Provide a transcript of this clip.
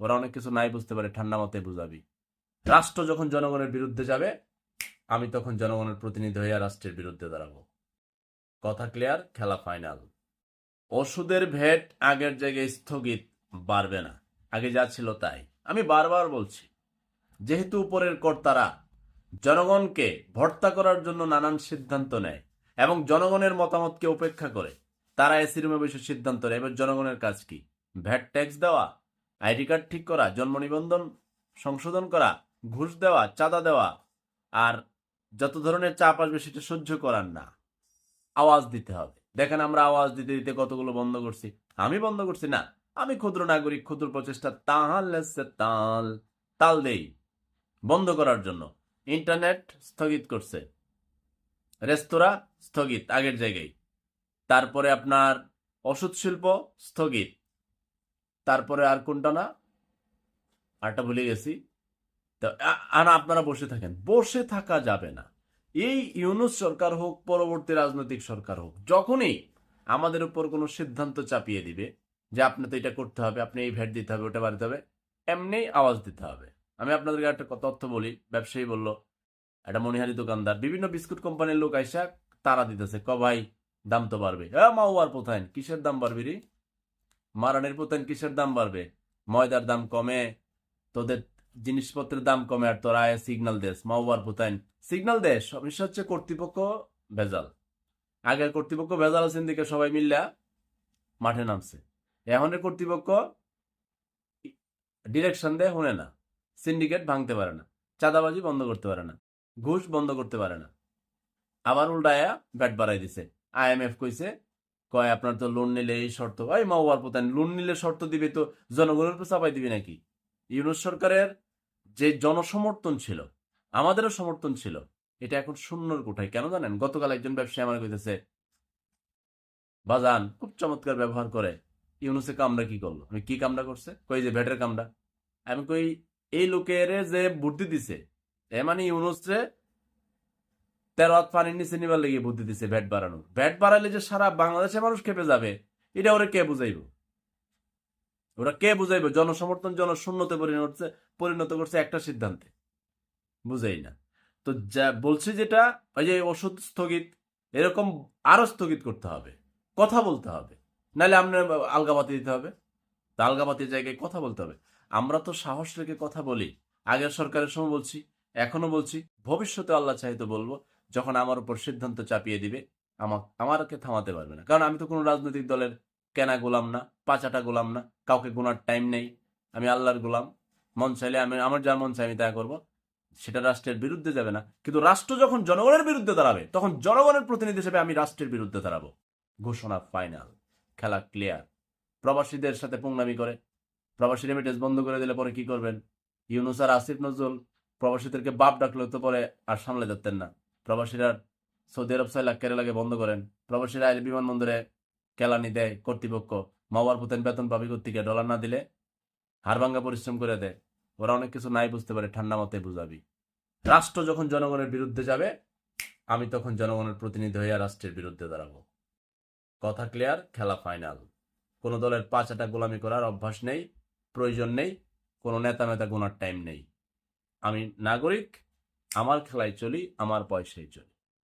ওরা অনেক কিছু নাই বুঝতে পারে, ঠান্ডা মতে বুঝাবি। রাষ্ট্র যখন জনগণের বিরুদ্ধে যাবে, আমি তখন জনগণের প্রতিনিধি হইয়া রাষ্ট্রের বিরুদ্ধে দাঁড়াবো। কথা ক্লিয়ার খেলা ফাইনাল ওষুধের ভেট আগের জায়গায় স্থগিত বাড়বে না। আগে যা ছিল তাই। আমি বারবার বলছি, যেহেতু উপরের কর্তারা জনগণকে ভর্তা করার জন্য নানান সিদ্ধান্ত নেয় এবং জনগণের মতামতকে উপেক্ষা করে, তারা এসি রুমে বসে সিদ্ধান্ত নেয়। এবার জনগণের কাজ কি? ভ্যাট ট্যাক্স দেওয়া আইডি কার্ড ঠিক করা, জন্ম নিবন্ধন সংশোধন করা, ঘুষ দেওয়া, চাঁদা দেওয়া, আর যত ধরনের চাপ আসবে সেটা সহ্য করার না। আওয়াজ দিতে হবে। দেখেন আমরা আওয়াজ দিতে দিতে কতগুলো বন্ধ করছি। আমি বন্ধ করছি না। আমি ক্ষুদ্র নাগরিক, ক্ষুদ্র প্রচেষ্টা তাহাল তাল। তাল দেই। বন্ধ করার জন্য। ইন্টারনেট স্থগিত করছে। রেস্তোরাঁ স্থগিত আগের জায়গায়। তারপরে আপনার ওষুধ শিল্প স্থগিত। তারপরে আর কোনটা না? আরটা ভুলে গেছি। আর আপনারা বসে থাকেন। বসে থাকা যাবে না। এই ইউনুস সরকার হোক, পরবর্তী রাজনৈতিক সরকার হোক, যখনই আমাদের উপর কোনো সিদ্ধান্ত চাপিয়ে দিবে যে আপনি তো এটা করতে হবে, আপনি এই ভ্যাট দিতে হবে, ওটা বাড়িতে হবে, এমনি আওয়াজ দিতে হবে। আমি আপনাদেরকে একটা তথ্য বলি। ব্যবসায়ী বলল, একটা মনিহারি দোকানদার, বিভিন্ন বিস্কুট কোম্পানির লোক আইসা তারা দিতেছে। ক ভাই দাম তো বাড়বে। হ্যাঁ মাওয়ার পোথাইন কিসের দাম বাড়বে রে? মারানের পোথাইন কিসের দাম বাড়বে? ময়দার দাম কমে, তোদের জিনিসপত্রের দাম কমে, আর তোরা আয় সিগন্যাল দেশ, মাওয়ার পোথাইন সিগন্যাল দেশ সমস্যা হচ্ছে কর্তৃপক্ষ ভেজাল। আগের কর্তৃপক্ষ ভেজাল আছেন দিকে সবাই মিল্লা মাঠে নামছে। এখনের কর্তৃপক্ষ ডিরেকশন দেয় শুনে না। সিন্ডিকেট ভাঙতে পারে না। চাঁদাবাজি বন্ধ করতে পারে না। ঘুষ বন্ধ করতে পারে না। আবার উল্টায়া ব্যাট বাড়াই দিছে। আইএমএফ কইছে কয়, আপনার তো লোন নিলে এই শর্ত। ওই মাওয়ার পোতান লোন নিলে শর্ত দিবে তো জনগণের উপর চাপাই দিবে নাকি? ইউনুস সরকারের যে জনসমর্থন ছিল, আমাদেরও সমর্থন ছিল, এটা এখন শূন্যর কোঠায়। কেন জানেন? গতকাল একজন ব্যবসায়ী আমার কইতেছে, বাজান, খুব চমৎকার ব্যবহার করে। ইউনুসে কামরা কি করল? আমি, কি কামরা করছে? কই যে, ভ্যাটের কামরা। আমি কই, এই লোকের যে বুদ্ধি দিছে, এ মানে ইউনুসে তেরো হাত পানির নিচে নিবার লেগে বুদ্ধি দিছে ভ্যাট বাড়ানোর ভ্যাট বাড়াইলে যে সারা বাংলাদেশের মানুষ খেপে যাবে, এটা ওরা কে বুঝাইব? ওরা কে বুঝাইব? জনসমর্থন জনশূন্যতে পরিণত পরিণত করছে একটা সিদ্ধান্তে। বুঝাই না। তো যা বলছি যেটা, ওই যে ওষুধ স্থগিত, এরকম আরও স্থগিত করতে হবে। কথা বলতে হবে। নাহলে আপনার আলগাবাতি দিতে হবে। তা আলগাবাতির জায়গায় কথা বলতে হবে। আমরা তো সাহস রেখে কথা বলি। আগের সরকারের সময় বলছি, এখনও বলছি, ভবিষ্যতে আল্লাহ চাইতে বলব যখন আমার উপর সিদ্ধান্ত চাপিয়ে দিবে আমার আমাকে থামাতে পারবে না। কারণ আমি তো কোনো রাজনৈতিক দলের কেনা গোলাম না, পাচাটা গোলাম না, কাউকে গোনার টাইম নেই। আমি আল্লাহর গোলাম। মন চাইলে আমি, আমার যার মন চাই আমি তা করব। সেটা রাষ্ট্রের বিরুদ্ধে যাবে না। কিন্তু রাষ্ট্র যখন জনগণের বিরুদ্ধে দাঁড়াবে, তখন জনগণের প্রতিনিধি হিসেবে আমি রাষ্ট্রের বিরুদ্ধে দাঁড়াবো। ঘোষণা ফাইনাল খেলা ক্লিয়ার প্রবাসীদের সাথে পুংনামি করে। প্রবাসী রেমিটেন্স বন্ধ করে দিলে পরে কি করবেন? ইউনুস আর আসিফ নজরুল প্রবাসীদেরকে বাপ ডাকলে তো পরে আর সামলে যাতেন না। প্রবাসীরা সৌদি আরব সাইলা কেরালাকে বন্ধ করেন। প্রবাসীরা আইলে বিমানবন্দরে কেলানি দেয় কর্তৃপক্ষ। মাওয়ার পুতেন বেতন পাবি কর্তৃকে ডলার না দিলে হাড়ভাঙ্গা পরিশ্রম করে দেয়। ওরা অনেক কিছু নাই বুঝতে পারে, ঠান্ডা মতে বুঝাবি। রাষ্ট্র যখন জনগণের বিরুদ্ধে যাবে, আমি তখন জনগণের প্রতিনিধি হইয়া রাষ্ট্রের বিরুদ্ধে দাঁড়াবো। কথা ক্লিয়ার, খেলা ফাইনাল। কোনো দলের পাঁচাটা গোলামি করার অভ্যাস নেই, প্রয়োজন নেই, কোনো নেতা মেতা গোনার টাইম নেই। আমি নাগরিক আমার খেলায় চলি আমার পয়সায় চলি।